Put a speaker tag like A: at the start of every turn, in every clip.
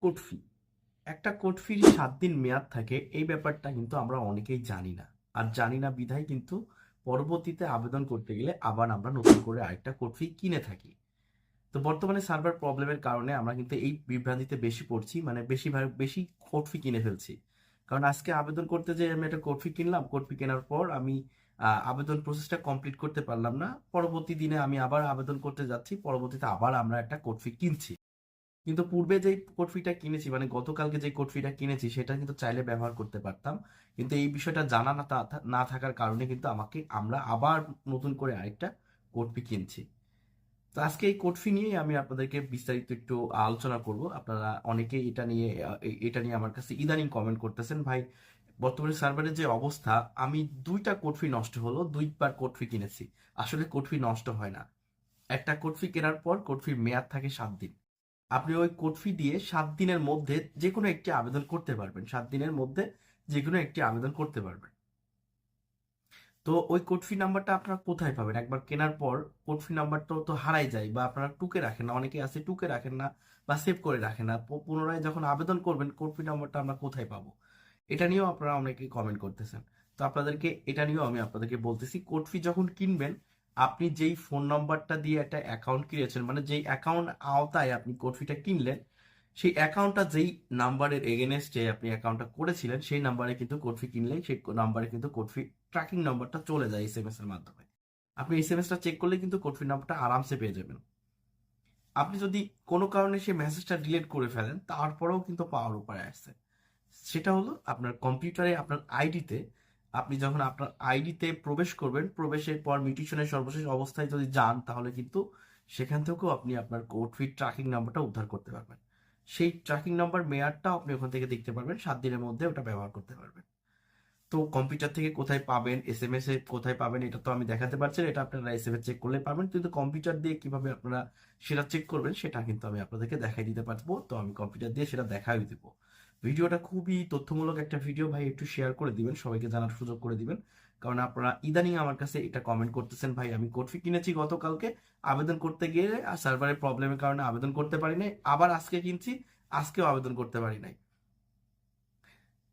A: Code ফি একটা code ফির সাত দিন মেয়াদ থাকে, এই ব্যাপারটা কিন্তু আমরা অনেকেই জানি না। আর জানি না বিধায় কিন্তু পরবর্তীতে আবেদন করতে গেলে আবার আমরা নতুন করে আরেকটা কোড ফি কিনে থাকি। তো বর্তমানে সার্ভার প্রবলেমের কারণে আমরা কিন্তু এই বিভ্রান্তিতে বেশি পড়ছি মানে বেশি ভাগ- বেশি কোড ফি কিনে ফেলছি। কারণ আজকে আবেদন করতে যে আমি একটা কোড ফি কিনলাম, কোড ফি কেনার পর আমি আবেদন প্রসেসটা কমপ্লিট করতে পারলাম না। পরবর্তী দিনে আমি আবার আবেদন করতে যাচ্ছি, পরবর্তীতে আবার আমরা একটা কোড ফি কিনছি। কিন্তু পূর্বে যেই কোড ফিটা কিনেছি মানে গতকালকে যে কোড ফিটা কিনেছি, সেটা কিন্তু চাইলে ব্যবহার করতে পারতাম। কিন্তু এই বিষয়টা জানা না না থাকার কারণে কিন্তু আমাকে, আমরা আবার নতুন করে আরেকটা কোড ফি কিনছি। তো আজকে এই কোড ফি নিয়েই আমি আপনাদেরকে বিস্তারিত একটু আলোচনা করব। আপনারা অনেকেই এটা নিয়ে এটা নিয়ে আমার কাছে ইদানিং কমেন্ট করতেছেন, ভাই, বর্তমানে সার্ভারের যে অবস্থা, আমি দুইটা কোড ফি নষ্ট হলো, দুইবার কোড ফি কিনেছি। আসলে কোড ফি নষ্ট হয় না। একটা কোড ফি কেনার পর কোড ফির মেয়াদ থাকে সাত দিন। আপনি ওই কোড ফি দিয়ে সাত দিনের মধ্যে যে কোনো একটি আবেদন করতে পারবেন। সাত দিনের মধ্যে যে কোনো একটি আবেদন করতে পারবেন। তো ওই কোড ফি নাম্বারটা আপনারা কোথায় পাবেন? একবার কেনার পর কোড ফি নাম্বারটা তো হারাই যায় বা আপনারা টুকে রাখেন না। অনেকে আছে টুকে রাখেন না বা সেভ করে রাখেন না। পুনরায় যখন আবেদন করবেন, কোড ফি নাম্বারটা আমরা কোথায় পাবো? এটা নিয়েও আপনারা অনেকে কমেন্ট করতেছেন। তো আপনাদেরকে এটা নিয়েও আমি আপনাদেরকে বলতেছি, কোড ফি যখন কিনবেন আপনি যেই ফোন নাম্বারটা দিয়ে একটা অ্যাকাউন্ট কিনেছেন মানে যেই অ্যাকাউন্ট আওতায় আপনি কোড কিনলেন, সেই অ্যাকাউন্টটা যেই নাম্বারের এগেনস্টে আপনি অ্যাকাউন্টটা করেছিলেন, সেই নাম্বারে কিন্তু কোড ফি কিনলেই সেই নাম্বারে কিন্তু কোড ফি ট্র্যাকিং নাম্বারটা চলে যায় এস এম এস এর মাধ্যমে। আপনি এস এম এসটা চেক করলে কিন্তু কোড ফি নাম্বারটা আরামসে পেয়ে যাবেন। আপনি যদি কোনো কারণে সেই মেসেজটা ডিলিট করে ফেলেন, তারপরেও কিন্তু পাওয়ার উপায় আসছে সেটা হলো আপনার কম্পিউটারে আপনার আইডিতে আপনি যখন আপনার আইডিতে প্রবেশ করবেন, প্রবেশের পর মিউটেশনের সর্বশেষ অবস্থায় যদি যান, তাহলে কিন্তু সেখান থেকেও আপনি আপনার কোড ফি ট্র্যাকিং নাম্বারটা উদ্ধার করতে পারবেন। সেই ট্র্যাকিং নাম্বার মেয়াদটা আপনি ওখান থেকে দেখতে পারবেন, সাত দিনের মধ্যে ওটা ব্যবহার করতে পারবেন। তো কম্পিউটার থেকে কোথায় পাবেন এস এম এস এ কোথায় পাবেন, এটা তো আমি দেখাতে পারছি এটা আপনারা এস এম এস চেক করলে পাবেন কিন্তু কম্পিউটার দিয়ে কীভাবে আপনারা সেটা চেক করবেন, সেটা কিন্তু আমি আপনাদেরকে দেখাই দিতে পারব। তো আমি কম্পিউটার দিয়ে সেটা দেখাই দেবো। ভিডিওটা খুবই তথ্যমূলক একটা ভিডিও, ভাই, একটু শেয়ার করে দিবেন, সবাইকে জানার সুযোগ করে দিবেন। কারণ আপনারা ইদানিং আমার কাছে এটা কমেন্ট করতেছেন, ভাই, আমি কোড ফি কিনেছি গতকালকে, আবেদন করতে গিয়ে সার্ভারের প্রবলেমের কারণে আবেদন করতে পারি নাই, আবার আজকে কিনছি, আজকেও আবেদন করতে পারি নাই।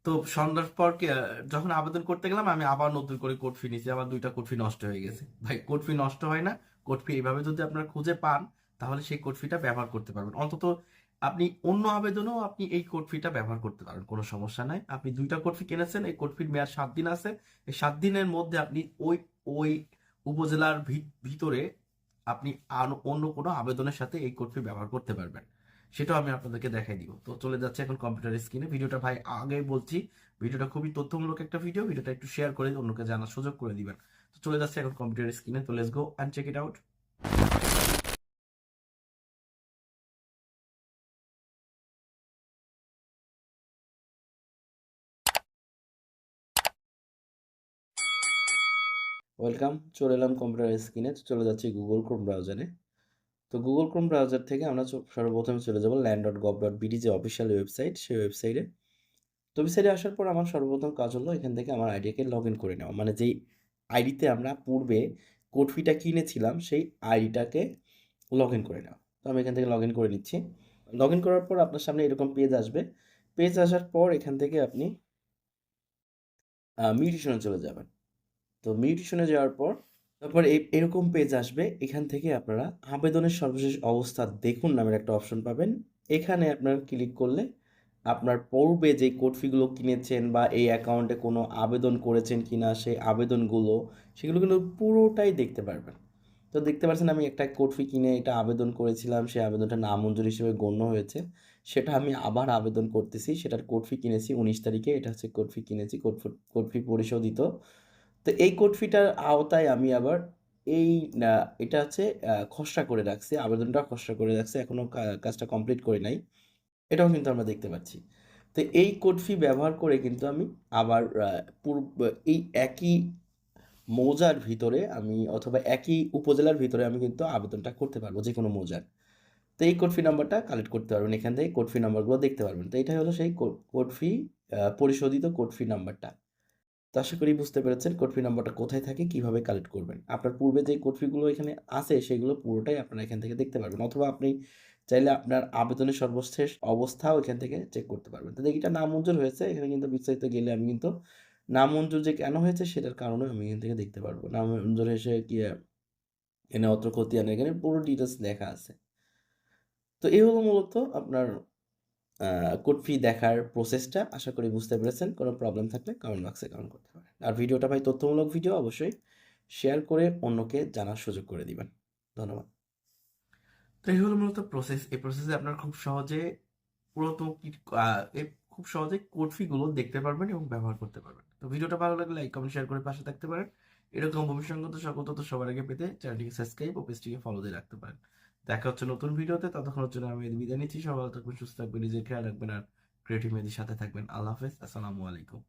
A: তো সন্ধ্যার পর যখন আবেদন করতে গেলাম, আমি আবার নতুন করে কোড ফি নিয়েছি, আবার দুইটা কোড ফি নষ্ট হয়ে গেছে। ভাই কোড ফি নষ্ট হয় না কোড ফি এইভাবে যদি আপনারা খুঁজে পান, তাহলে সেই কোড ফিটা ব্যবহার করতে পারবেন। অন্তত আপনি অন্য আবেদনেও আপনি এই কোড ফিটা ব্যবহার করতে পারেন, কোনো সমস্যা নাই। আপনি দুইটা কোড ফি কিনেছেন, এই কোড ফির মেয়াদ সাত দিন আছে। এই সাত দিনের মধ্যে আপনি ওই ওই উপজেলার ভিতরে আপনি অন্য কোনো আবেদনের সাথে এই কোড ফি ব্যবহার করতে পারবেন। সেটাও আমি আপনাদেরকে দেখাই দিব। তো চলে যাচ্ছে এখন কম্পিউটার স্ক্রিনে ভিডিওটা ভাই আগে বলছি, ভিডিওটা খুবই তথ্যমূলক একটা ভিডিও ভিডিওটা একটু শেয়ার করে অন্যকে জানার সুযোগ করে দিবেন। তো চলে যাচ্ছে এখন কম্পিউটার স্ক্রিনে তো let's go and check it out welcome চলে এলাম কম্পিউটার স্ক্রিনে চলে যাচ্ছি গুগল ক্রোম ব্রাউজারে তো গুগল ক্রোম ব্রাউজার থেকে আমরা সর্বপ্রথমে চলে যাব land dot gov dot BD যে অফিসিয়াল ওয়েবসাইট সেই ওয়েবসাইটে তো ওয়েবসাইটে আসার পর আমার সর্বপ্রথম কাজ হলো এখান থেকে আমার আইডিকে লগ ইন করে নেওয়া। মানে যেই আইডিতে আমরা পূর্বে কোড ফিটা কিনেছিলাম, সেই আইডিটাকে লগ ইন করে নেওয়া। তো আমি এখান থেকে লগ ইন করে নিচ্ছি। লগ ইন করার পর আপনার সামনে এরকম পেজ আসবে। পেজ আসার পর এখান থেকে আপনি মিউটেশনে চলে যাবেন। তো মিউটেশনে যাওয়ার পর, তারপর এরকম পেজ আসবে, এখান থেকে আপনারা আবেদনের সর্বশেষ অবস্থা দেখুন নামের একটা অপশন পাবেন। এখানে আপনারা ক্লিক করলে আপনার পূর্বে যে কোড ফিগুলো কিনেছেন বা এই অ্যাকাউন্টে কোনো আবেদন করেছেন কিনা, সেই আবেদনগুলো, সেগুলো কিন্তু পুরোটাই দেখতে পারবেন। তো দেখতে পাচ্ছেন আমি একটা কোড ফি কিনে এটা আবেদন করেছিলাম, সেই আবেদনটা নামঞ্জুর হিসেবে গণ্য হয়েছে। সেটা আমি আবার আবেদন করতেছি, সেটার কোড ফি কিনেছি উনিশ তারিখে, এটা হচ্ছে কোড ফি কিনেছি কোড কোড ফি পরিশোধিত। তো এই কোড ফিটার আওতায় আমি আবার এই এটা হচ্ছে খসড়া করে রাখছি, আবেদনটা খসড়া করে রাখছি, এখনও কা- কাজটা কমপ্লিট করে নাই। এটাও কিন্তু আমরা দেখতে পাচ্ছি। তো এই কোড ফি ব্যবহার করে কিন্তু আমি আবার পূর্ব, এই একই মৌজার ভিতরে আমি অথবা একই উপজেলার ভিতরে আমি কিন্তু আবেদনটা করতে পারব যে কোনো মৌজার। তো এই কোড ফি নাম্বারটা কালেক্ট করতে পারবেন এখান থেকে, কোড ফি নাম্বারগুলো দেখতে পারবেন। তো এটাই হলো সেই কোড ফি পরিশোধিত কোড ফি নাম্বারটা। তো আশা করি বুঝতে পেরেছেন কোড ফি নাম্বারটা কোথায় থাকে, কীভাবে কালেক্ট করবেন। আপনার পূর্বে যে কোড ফিগুলো এখানে আছে, সেগুলো পুরোটাই আপনারা এখান থেকে দেখতে পারবেন অথবা আপনি চাইলে আপনার আবেদনের সর্বশেষ অবস্থাও এখান থেকে চেক করতে পারবেন। তো দেখি এটা নামঞ্জুর হয়েছে, এখানে কিন্তু বিস্তারিত গেলে আমি কিন্তু নামঞ্জুর যে কেন হয়েছে, সেটার কারণে আমি এখান থেকে দেখতে পারব। নামঞ্জুর এসে কি, এখানে অত্র খতিয়ান এখানে পুরো ডিটেলস লেখা আছে। তো এই হলো মূলত আপনার কোড ফি দেখার প্রসেসটা আশা করি বুঝতে পেরেছেন। কোনো প্রবলেম থাকলে কমেন্ট বক্সে কমেন্ট করতে পারেন। আর ভিডিওটা ভাই তথ্যমূলক ভিডিও অবশ্যই শেয়ার করে অন্যকে জানার সুযোগ করে দিবেন। ধন্যবাদ। তো এই হলো মূলত প্রসেস এই প্রসেসে আপনার খুব সহজে পুরোত খুব সহজে কোড ফিগুলো দেখতে পারবেন এবং ব্যবহার করতে পারবেন। তো ভিডিওটা ভালো লাগলে লাইক কমেন্ট শেয়ার করে পাশে থাকতে পারেন। এরকম ভবিষ্যৎ সকল তথ্য সবার আগে পেতে চ্যানেলটিকে সাবস্ক্রাইব ও পেজটিকে ফলো দিয়ে রাখতে পারেন। দেখা হচ্ছে নতুন ভিডিওতে ততক্ষণ জন্য আমি বিদায় নিচ্ছি। সবাই থাকবেন, সুস্থ থাকবেন, নিজের খেয়াল রাখবেন, আর ক্রিয়েটিভ মেয়েদের সাথে থাকবেন। আল্লাহ হাফেজ, আসসালামু আলাইকুম।